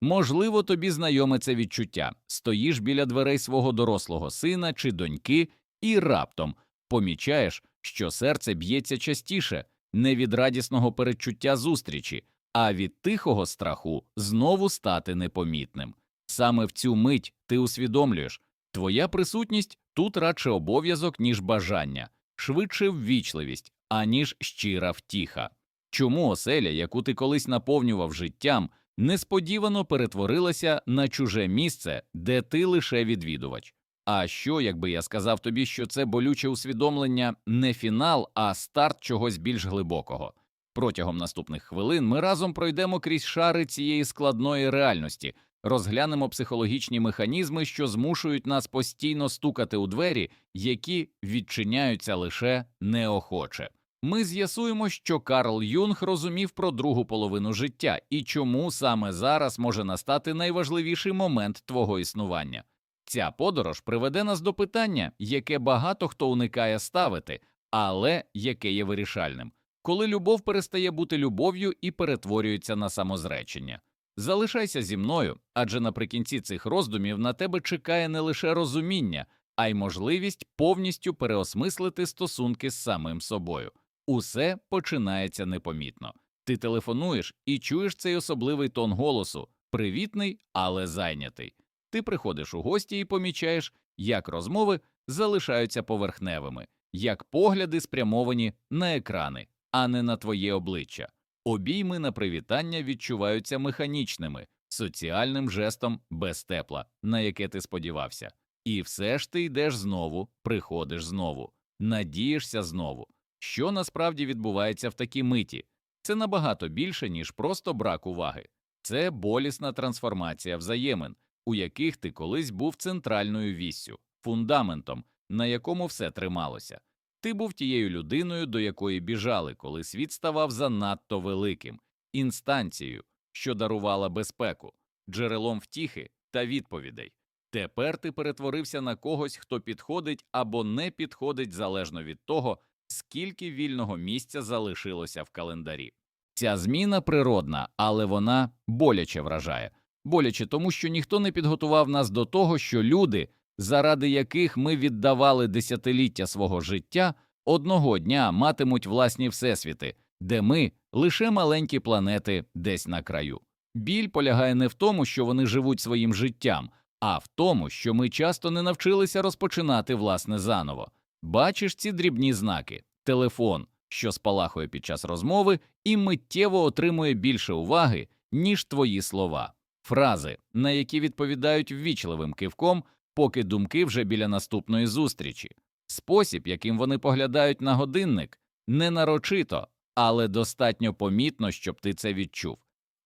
Можливо, тобі знайоме це відчуття. Стоїш біля дверей свого дорослого сина чи доньки, і раптом помічаєш, що серце б'ється частіше не від радісного передчуття зустрічі, а від тихого страху знову стати непомітним. Саме в цю мить ти усвідомлюєш, твоя присутність тут радше обов'язок, ніж бажання, швидше ввічливість, аніж щира втіха. Чому оселя, яку ти колись наповнював життям, несподівано перетворилася на чуже місце, де ти лише відвідувач? А що, якби я сказав тобі, що це болюче усвідомлення не фінал, а старт чогось більш глибокого? Протягом наступних хвилин ми разом пройдемо крізь шари цієї складної реальності, розглянемо психологічні механізми, що змушують нас постійно стукати у двері, які відчиняються лише неохоче. Ми з'ясуємо, що Карл Юнг розумів про другу половину життя і чому саме зараз може настати найважливіший момент твого існування. Ця подорож приведе нас до питання, яке багато хто уникає ставити, але яке є вирішальним коли любов перестає бути любов'ю і перетворюється на самозречення. Залишайся зі мною, адже наприкінці цих роздумів на тебе чекає не лише розуміння, а й можливість повністю переосмислити стосунки з самим собою. Усе починається непомітно. Ти телефонуєш і чуєш цей особливий тон голосу, привітний, але зайнятий. Ти приходиш у гості і помічаєш, як розмови залишаються поверхневими, як погляди спрямовані на екрани, а не на твоє обличчя. Обійми на привітання відчуваються механічними, соціальним жестом без тепла, на яке ти сподівався. І все ж ти йдеш знову, приходиш знову, надієшся знову. Що насправді відбувається в такій миті? Це набагато більше, ніж просто брак уваги. Це болісна трансформація взаємин, у яких ти колись був центральною віссю, фундаментом, на якому все трималося. Ти був тією людиною, до якої біжали, коли світ ставав занадто великим, інстанцією, що дарувала безпеку, джерелом втіхи та відповідей. Тепер ти перетворився на когось, хто підходить або не підходить залежно від того, скільки вільного місця залишилося в календарі. Ця зміна природна, але вона боляче вражає. Боляче тому, що ніхто не підготував нас до того, що люди, заради яких ми віддавали десятиліття свого життя, одного дня матимуть власні всесвіти, де ми лише маленькі планети десь на краю. Біль полягає не в тому, що вони живуть своїм життям, а в тому, що ми часто не навчилися розпочинати власне заново. Бачиш ці дрібні знаки, телефон, що спалахує під час розмови, і миттєво отримує більше уваги, ніж твої слова, фрази, на які відповідають ввічливим кивком, поки думки вже біля наступної зустрічі, спосіб, яким вони поглядають на годинник, не нарочито, але достатньо помітно, щоб ти це відчув.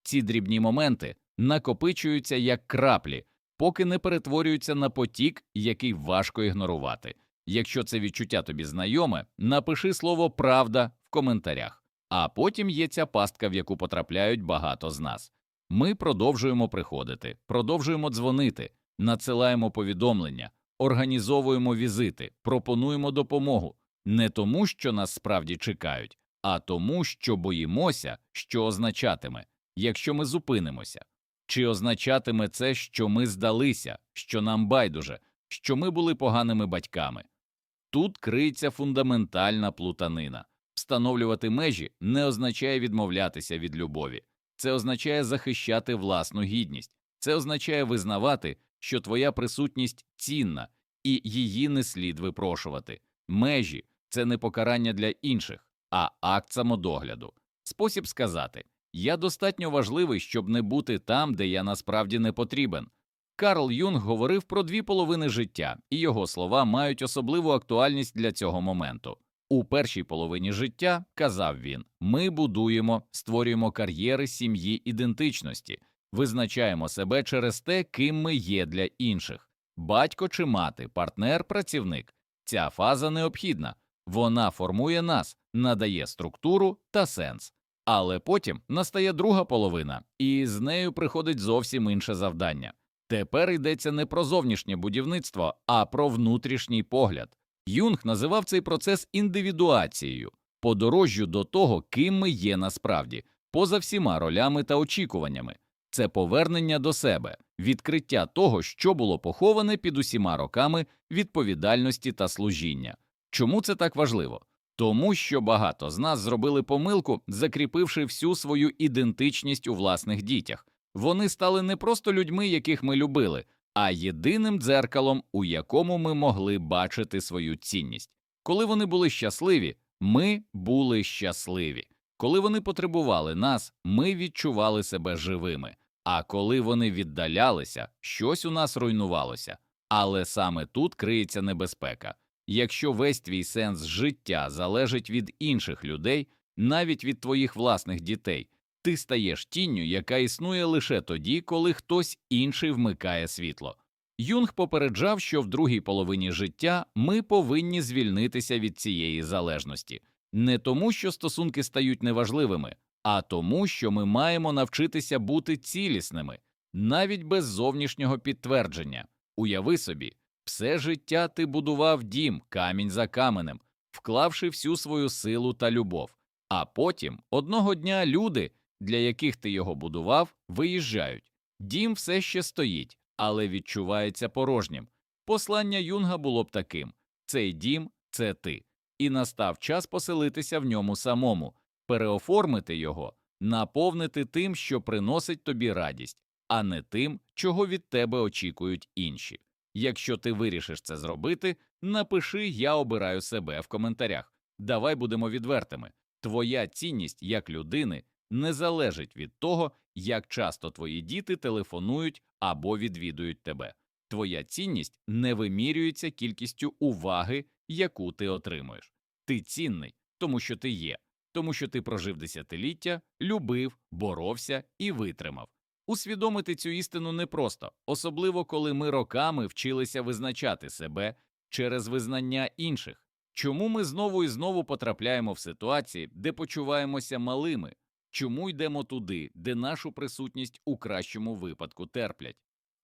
Ці дрібні моменти накопичуються як краплі, поки не перетворюються на потік, який важко ігнорувати. Якщо це відчуття тобі знайоме, напиши слово правда в коментарях, а потім є ця пастка, в яку потрапляють багато з нас. Ми продовжуємо приходити, продовжуємо дзвонити, надсилаємо повідомлення, організовуємо візити, пропонуємо допомогу не тому, що нас справді чекають, а тому, що боїмося, що означатиме, якщо ми зупинимося. Чи означатиме це, що ми здалися, що нам байдуже, що ми були поганими батьками? Тут криється фундаментальна плутанина. Встановлювати межі не означає відмовлятися від любові, це означає захищати власну гідність, це означає визнавати, що твоя присутність цінна і її не слід випрошувати. Межі це не покарання для інших, а акт самодогляду, спосіб сказати я достатньо важливий, щоб не бути там, де я насправді не потрібен. Карл Юнг говорив про дві половини життя, і його слова мають особливу актуальність для цього моменту. У першій половині життя, казав він, ми будуємо, створюємо кар'єри сім'ї ідентичності, визначаємо себе через те, ким ми є для інших батько чи мати, партнер, працівник. Ця фаза необхідна, вона формує нас, надає структуру та сенс. Але потім настає друга половина, і з нею приходить зовсім інше завдання. Тепер йдеться не про зовнішнє будівництво, а про внутрішній погляд. Юнг називав цей процес індивідуацією, подорожжю до того, ким ми є насправді, поза всіма ролями та очікуваннями. це повернення до себе, відкриття того, що було поховане під усіма роками відповідальності та служіння. Чому це так важливо? Тому що багато з нас зробили помилку, закріпивши всю свою ідентичність у власних дітях. Вони стали не просто людьми, яких ми любили, а єдиним дзеркалом, у якому ми могли бачити свою цінність. Коли вони були щасливі, ми були щасливі. Коли вони потребували нас, ми відчували себе живими. А коли вони віддалялися, щось у нас руйнувалося. Але саме тут криється небезпека. Якщо весь твій сенс життя залежить від інших людей, навіть від твоїх власних дітей, ти стаєш тінню, яка існує лише тоді, коли хтось інший вмикає світло. Юнг попереджав, що в другій половині життя ми повинні звільнитися від цієї залежності, не тому, що стосунки стають неважливими, а тому, що ми маємо навчитися бути цілісними, навіть без зовнішнього підтвердження. Уяви собі, все життя ти будував дім камінь за каменем, вклавши всю свою силу та любов. А потім одного дня люди, для яких ти його будував, виїжджають. Дім все ще стоїть, але відчувається порожнім. Послання Юнга було б таким цей дім це ти, і настав час поселитися в ньому самому, переоформити його, наповнити тим, що приносить тобі радість, а не тим, чого від тебе очікують інші. Якщо ти вирішиш це зробити, напиши Я обираю себе в коментарях. Давай будемо відвертими. Твоя цінність як людини не залежить від того, як часто твої діти телефонують або відвідують тебе. Твоя цінність не вимірюється кількістю уваги, яку ти отримуєш. Ти цінний, тому що ти є, тому що ти прожив десятиліття, любив, боровся і витримав. Усвідомити цю істину непросто, особливо коли ми роками вчилися визначати себе через визнання інших. Чому ми знову і знову потрапляємо в ситуації, де почуваємося малими? Чому йдемо туди, де нашу присутність у кращому випадку терплять?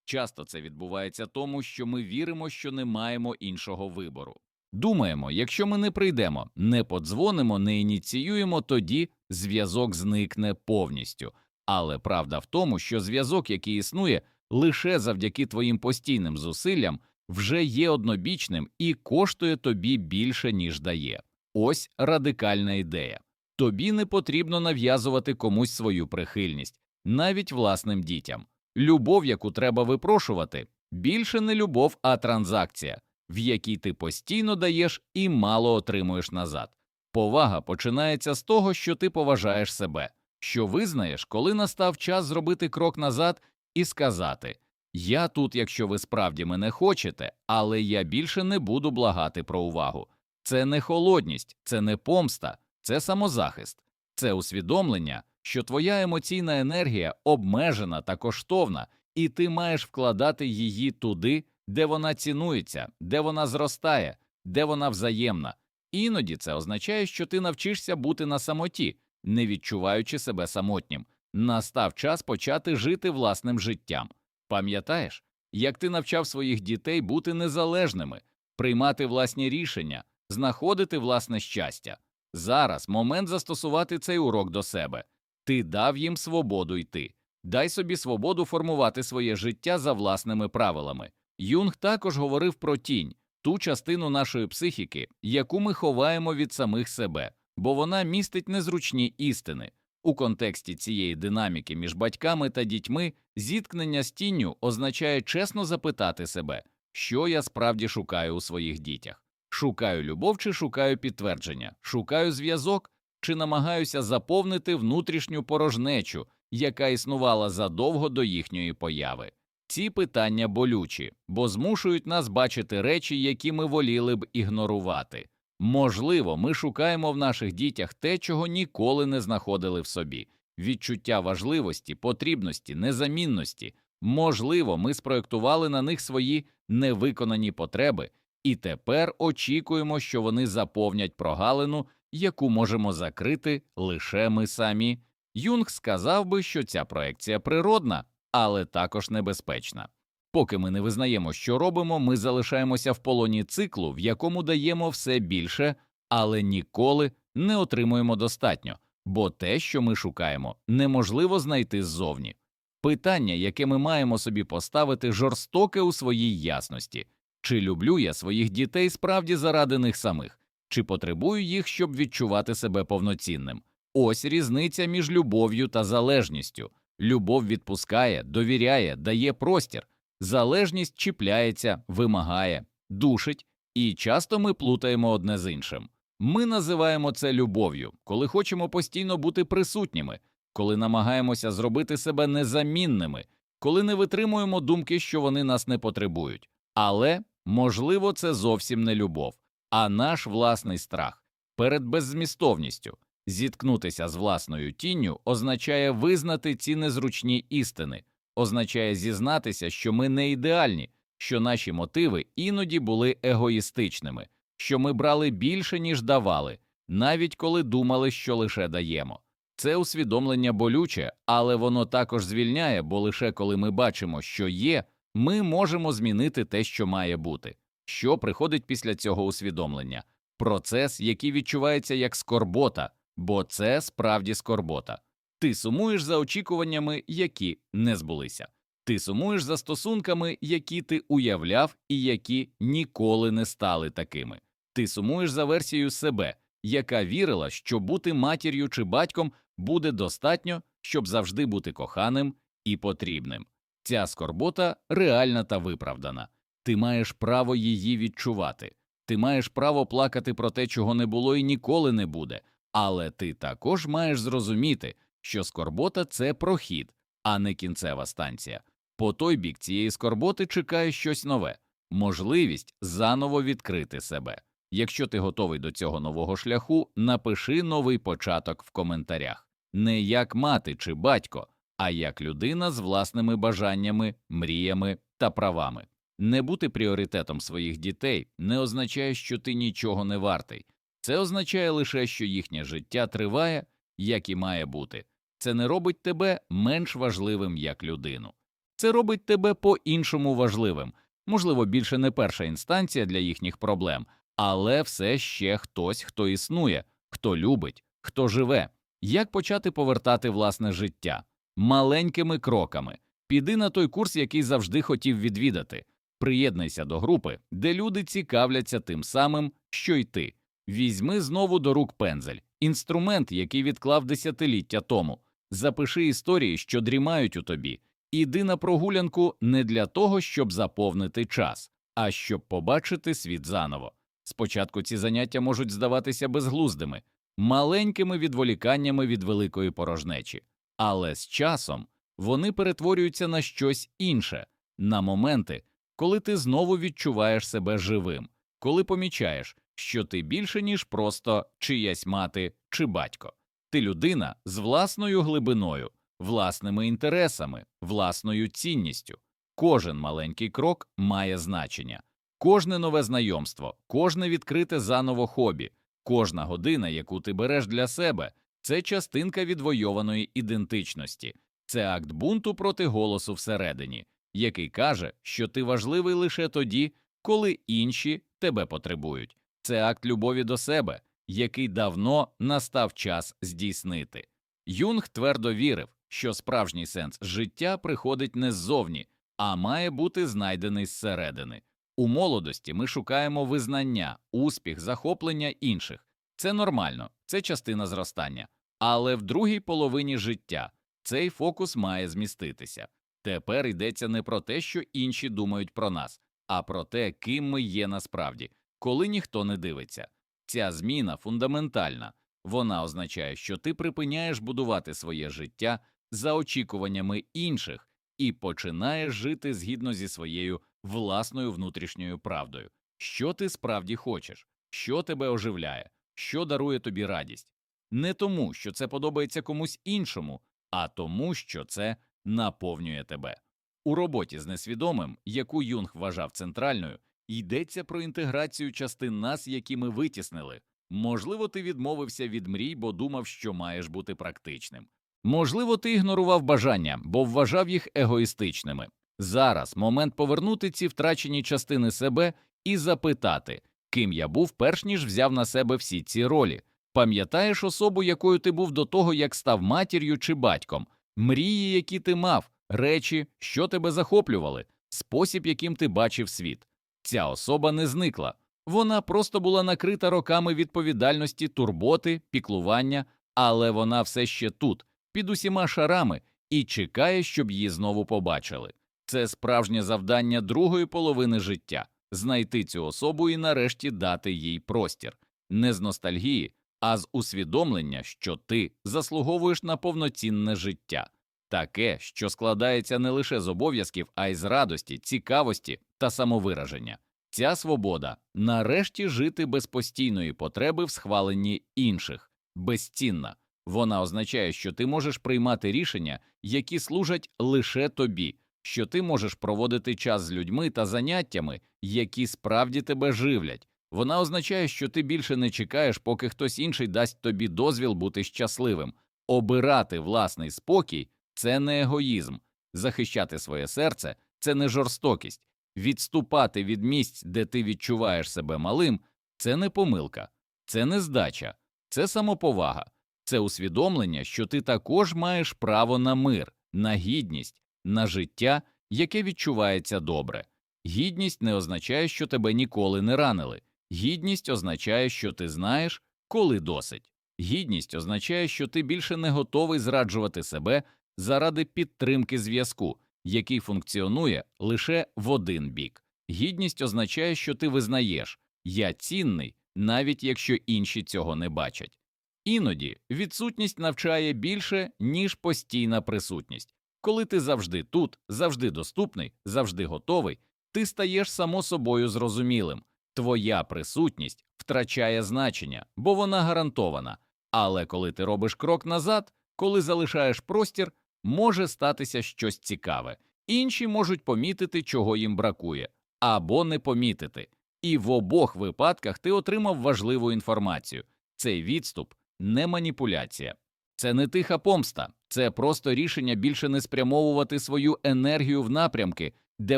Часто це відбувається тому, що ми віримо, що не маємо іншого вибору. Думаємо, якщо ми не прийдемо, не подзвонимо, не ініціюємо, тоді зв'язок зникне повністю. Але правда в тому, що зв'язок, який існує лише завдяки твоїм постійним зусиллям, вже є однобічним і коштує тобі більше, ніж дає. Ось радикальна ідея. Тобі не потрібно нав'язувати комусь свою прихильність, навіть власним дітям. Любов, яку треба випрошувати, більше не любов, а транзакція, в якій ти постійно даєш і мало отримуєш назад. Повага починається з того, що ти поважаєш себе, що визнаєш, коли настав час зробити крок назад і сказати Я тут, якщо ви справді мене хочете, але я більше не буду благати про увагу. Це не холодність, це не помста, це самозахист, це усвідомлення, що твоя емоційна енергія обмежена та коштовна, і ти маєш вкладати її туди, де вона цінується, де вона зростає, де вона взаємна. Іноді це означає, що ти навчишся бути на самоті, не відчуваючи себе самотнім. Настав час почати жити власним життям. Пам'ятаєш, як ти навчав своїх дітей бути незалежними, приймати власні рішення, знаходити власне щастя. Зараз момент застосувати цей урок до себе. Ти дав їм свободу йти. Дай собі свободу формувати своє життя за власними правилами. Юнг також говорив про тінь, ту частину нашої психіки, яку ми ховаємо від самих себе, бо вона містить незручні істини. У контексті цієї динаміки між батьками та дітьми зіткнення з тінню означає чесно запитати себе, що я справді шукаю у своїх дітях. Шукаю любов чи шукаю підтвердження, шукаю зв'язок чи намагаюся заповнити внутрішню порожнечу, яка існувала задовго до їхньої появи. Ці питання болючі, бо змушують нас бачити речі, які ми воліли б ігнорувати. Можливо, ми шукаємо в наших дітях те, чого ніколи не знаходили в собі відчуття важливості, потрібності, незамінності. Можливо, ми спроєктували на них свої невиконані потреби, і тепер очікуємо, що вони заповнять прогалину, яку можемо закрити лише ми самі. Юнг сказав би, що ця проекція природна, але також небезпечна. Поки ми не визнаємо, що робимо, ми залишаємося в полоні циклу, в якому даємо все більше, але ніколи не отримуємо достатньо, бо те, що ми шукаємо, неможливо знайти ззовні. Питання, яке ми маємо собі поставити, жорстоке у своїй ясності чи люблю я своїх дітей справді заради них самих, чи потребую їх, щоб відчувати себе повноцінним. Ось різниця між любов'ю та залежністю. Любов відпускає, довіряє, дає простір, залежність чіпляється, вимагає, душить, і часто ми плутаємо одне з іншим. Ми називаємо це любов'ю, коли хочемо постійно бути присутніми, коли намагаємося зробити себе незамінними, коли не витримуємо думки, що вони нас не потребують. Але, можливо, це зовсім не любов, а наш власний страх перед беззмістовністю. Зіткнутися з власною тінню означає визнати ці незручні істини, означає зізнатися, що ми не ідеальні, що наші мотиви іноді були егоїстичними, що ми брали більше, ніж давали, навіть коли думали, що лише даємо. Це усвідомлення болюче, але воно також звільняє, бо лише коли ми бачимо, що є, ми можемо змінити те, що має бути. Що приходить після цього усвідомлення? Процес, який відчувається як скорбота, бо це справді скорбота. Ти сумуєш за очікуваннями, які не збулися. Ти сумуєш за стосунками, які ти уявляв і які ніколи не стали такими. Ти сумуєш за версією себе, яка вірила, що бути матір'ю чи батьком буде достатньо, щоб завжди бути коханим і потрібним. Ця скорбота реальна та виправдана. Ти маєш право її відчувати. Ти маєш право плакати про те, чого не було і ніколи не буде. Але ти також маєш зрозуміти, що скорбота це прохід, а не кінцева станція. По той бік цієї скорботи чекає щось нове, можливість заново відкрити себе. Якщо ти готовий до цього нового шляху, напиши новий початок в коментарях не як мати чи батько, а як людина з власними бажаннями, мріями та правами. Не бути пріоритетом своїх дітей не означає, що ти нічого не вартий. Це означає лише, що їхнє життя триває, як і має бути. Це не робить тебе менш важливим як людину. Це робить тебе по-іншому важливим. Можливо, більше не перша інстанція для їхніх проблем, але все ще хтось, хто існує, хто любить, хто живе. Як почати повертати власне життя? Маленькими кроками. Піди на той курс, який завжди хотів відвідати. Приєднуйся до групи, де люди цікавляться тим самим, що й ти. Візьми знову до рук пензель, інструмент, який відклав десятиліття тому. Запиши історії, що дрімають у тобі. Іди на прогулянку не для того, щоб заповнити час, а щоб побачити світ заново. Спочатку ці заняття можуть здаватися безглуздими, маленькими відволіканнями від великої порожнечі, але з часом вони перетворюються на щось інше, на моменти, коли ти знову відчуваєш себе живим, коли помічаєш, що ти більше, ніж просто чиясь мати чи батько. Ти людина з власною глибиною, власними інтересами, власною цінністю. Кожен маленький крок має значення, кожне нове знайомство, кожне відкрите заново хобі, кожна година, яку ти береш для себе, це частинка відвойованої ідентичності, це акт бунту проти голосу всередині, який каже, що ти важливий лише тоді, коли інші тебе потребують. Це акт любові до себе, який давно настав час здійснити. Юнг твердо вірив, що справжній сенс життя приходить не ззовні, а має бути знайдений зсередини. У молодості ми шукаємо визнання, успіх, захоплення інших. Це нормально, це частина зростання. Але в другій половині життя цей фокус має зміститися. Тепер йдеться не про те, що інші думають про нас, а про те, ким ми є насправді, коли ніхто не дивиться. Ця зміна фундаментальна. Вона означає, що ти припиняєш будувати своє життя за очікуваннями інших і починаєш жити згідно зі своєю власною внутрішньою правдою. Що ти справді хочеш, що тебе оживляє, що дарує тобі радість. Не тому, що це подобається комусь іншому, а тому, що це наповнює тебе. У роботі з несвідомим, яку Юнг вважав центральною, йдеться про інтеграцію частин нас, які ми витіснили. Можливо, ти відмовився від мрій, бо думав, що маєш бути практичним. Можливо, ти ігнорував бажання, бо вважав їх егоїстичними. Зараз момент повернути ці втрачені частини себе і запитати, ким я був, перш ніж взяв на себе всі ці ролі. Пам'ятаєш особу, якою ти був до того, як став матір'ю чи батьком, мрії, які ти мав, речі, що тебе захоплювали, спосіб, яким ти бачив світ. Ця особа не зникла. Вона просто була накрита роками відповідальності, турботи, піклування, але вона все ще тут, під усіма шарами, і чекає, щоб її знову побачили. Це справжнє завдання другої половини життя знайти цю особу і нарешті дати їй простір, не з ностальгії, а з усвідомлення, що ти заслуговуєш на повноцінне життя, таке, що складається не лише з обов'язків, а й з радості, цікавості та самовираження. Ця свобода нарешті жити без постійної потреби в схваленні інших, безцінна. Вона означає, що ти можеш приймати рішення, які служать лише тобі, що ти можеш проводити час з людьми та заняттями, які справді тебе живлять. Вона означає, що ти більше не чекаєш, поки хтось інший дасть тобі дозвіл бути щасливим. Обирати власний спокій це не егоїзм, захищати своє серце це не жорстокість, відступати від місць, де ти відчуваєш себе малим, це не помилка, це не здача, це самоповага, це усвідомлення, що ти також маєш право на мир, на гідність, на життя, яке відчувається добре. Гідність не означає, що тебе ніколи не ранили. Гідність означає, що ти знаєш, коли досить. Гідність означає, що ти більше не готовий зраджувати себе заради підтримки зв'язку, який функціонує лише в один бік. Гідність означає, що ти визнаєш я цінний, навіть якщо інші цього не бачать. Іноді відсутність навчає більше, ніж постійна присутність. Коли ти завжди тут, завжди доступний, завжди готовий, ти стаєш само собою зрозумілим. Твоя присутність втрачає значення, бо вона гарантована. Але коли ти робиш крок назад, коли залишаєш простір, може статися щось цікаве. Інші можуть помітити, чого їм бракує, або не помітити. І в обох випадках ти отримав важливу інформацію. Цей відступ не маніпуляція, це не тиха помста, це просто рішення більше не спрямовувати свою енергію в напрямки, де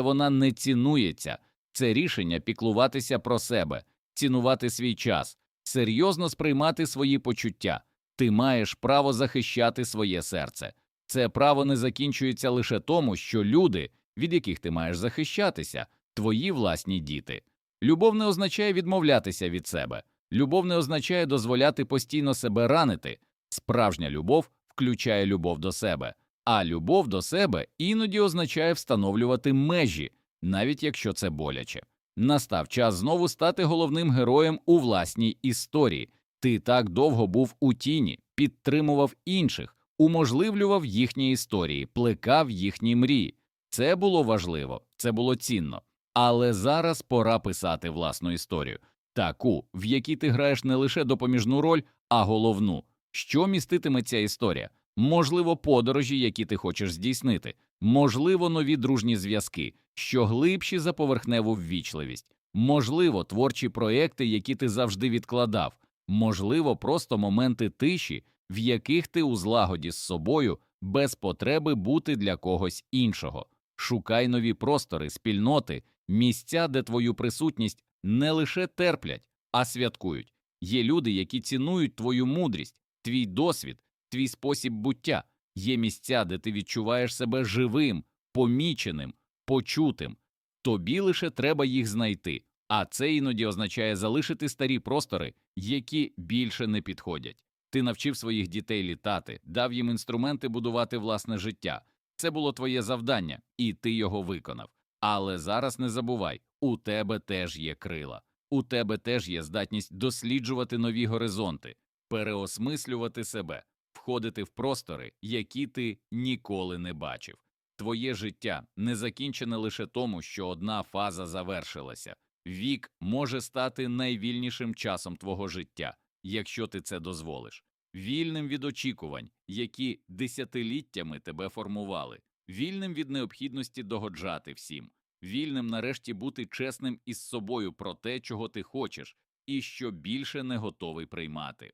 вона не цінується. Це рішення піклуватися про себе, цінувати свій час, серйозно сприймати свої почуття. Ти маєш право захищати своє серце. Це право не закінчується лише тому, що люди, від яких ти маєш захищатися, твої власні діти. Любов не означає відмовлятися від себе. Любов не означає дозволяти постійно себе ранити. Справжня любов включає любов до себе, а любов до себе іноді означає встановлювати межі, навіть якщо це боляче. Настав час знову стати головним героєм у власній історії. Ти так довго був у тіні, підтримував інших, уможливлював їхні історії, плекав їхні мрії. Це було важливо, це було цінно. Але зараз пора писати власну історію, таку, в якій ти граєш не лише допоміжну роль, а головну. Що міститиме ця історія? Можливо, подорожі, які ти хочеш здійснити, можливо, нові дружні зв'язки, що глибші за поверхневу ввічливість, можливо, творчі проекти, які ти завжди відкладав, можливо, просто моменти тиші, в яких ти у злагоді з собою без потреби бути для когось іншого. Шукай нові простори, спільноти, місця, де твою присутність не лише терплять, а святкують. Є люди, які цінують твою мудрість, твій досвід, твій спосіб буття. Є місця, де ти відчуваєш себе живим, поміченим, почутим. Тобі лише треба їх знайти, а це іноді означає залишити старі простори, які більше не підходять. Ти навчив своїх дітей літати, дав їм інструменти будувати власне життя. Це було твоє завдання, і ти його виконав. Але зараз не забувай, у тебе теж є крила, у тебе теж є здатність досліджувати нові горизонти, переосмислювати себе, входити в простори, які ти ніколи не бачив. Твоє життя не закінчене лише тому, що одна фаза завершилася. Вік може стати найвільнішим часом твого життя, якщо ти це дозволиш, вільним від очікувань, які десятиліттями тебе формували, вільним від необхідності догоджати всім, вільним нарешті бути чесним із собою про те, чого ти хочеш, і що більше не готовий приймати.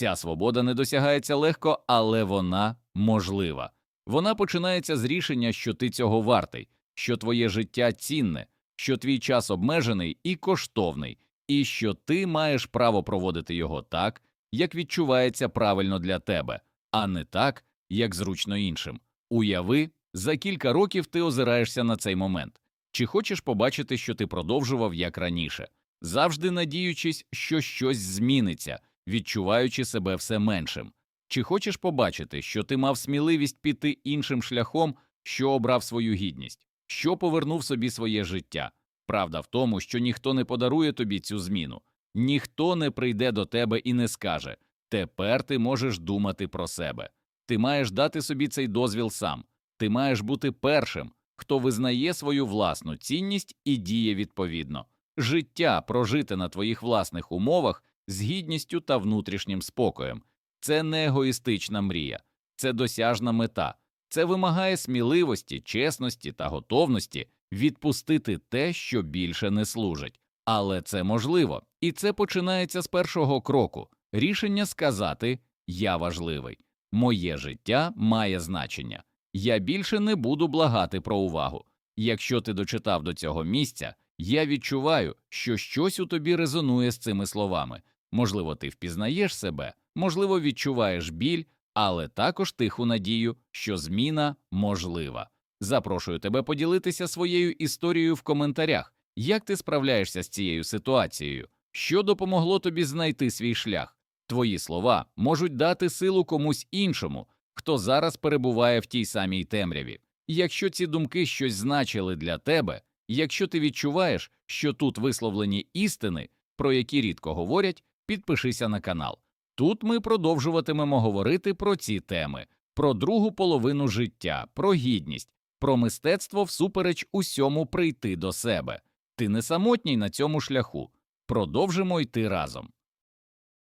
Ця свобода не досягається легко, але вона можлива. Вона починається з рішення, що ти цього вартий, що твоє життя цінне, що твій час обмежений і коштовний, і що ти маєш право проводити його так, як відчувається правильно для тебе, а не так, як зручно іншим. Уяви, За кілька років ти озираєшся на цей момент. Чи хочеш побачити, що ти продовжував як раніше, завжди надіючись, що щось зміниться, відчуваючи себе все меншим? Чи хочеш побачити, що ти мав сміливість піти іншим шляхом, що обрав свою гідність, що повернув собі своє життя? Правда в тому, що ніхто не подарує тобі цю зміну, ніхто не прийде до тебе і не скаже тепер ти можеш думати про себе. Ти маєш дати собі цей дозвіл сам, ти маєш бути першим, хто визнає свою власну цінність і діє відповідно. Життя прожите на твоїх власних умовах з гідністю та внутрішнім спокоєм. Це не егоїстична мрія, це досяжна мета, це вимагає сміливості, чесності та готовності відпустити те, що більше не служить. Але це можливо, і це починається з першого кроку рішення сказати Я важливий, моє життя має значення, я більше не буду благати про увагу. Якщо ти дочитав до цього місця, я відчуваю, що щось у тобі резонує з цими словами. Можливо, ти впізнаєш себе, можливо, відчуваєш біль, але також тиху надію, що зміна можлива. Запрошую тебе поділитися своєю історією в коментарях. Як ти справляєшся з цією ситуацією? Що допомогло тобі знайти свій шлях? Твої слова можуть дати силу комусь іншому, хто зараз перебуває в тій самій темряві. Якщо ці думки щось значили для тебе, якщо ти відчуваєш, що тут висловлені істини, про які рідко говорять, підпишися на канал. Тут ми продовжуватимемо говорити про ці теми, про другу половину життя, про гідність, про мистецтво всупереч усьому прийти до себе. Ти не самотній на цьому шляху. Продовжимо йти разом.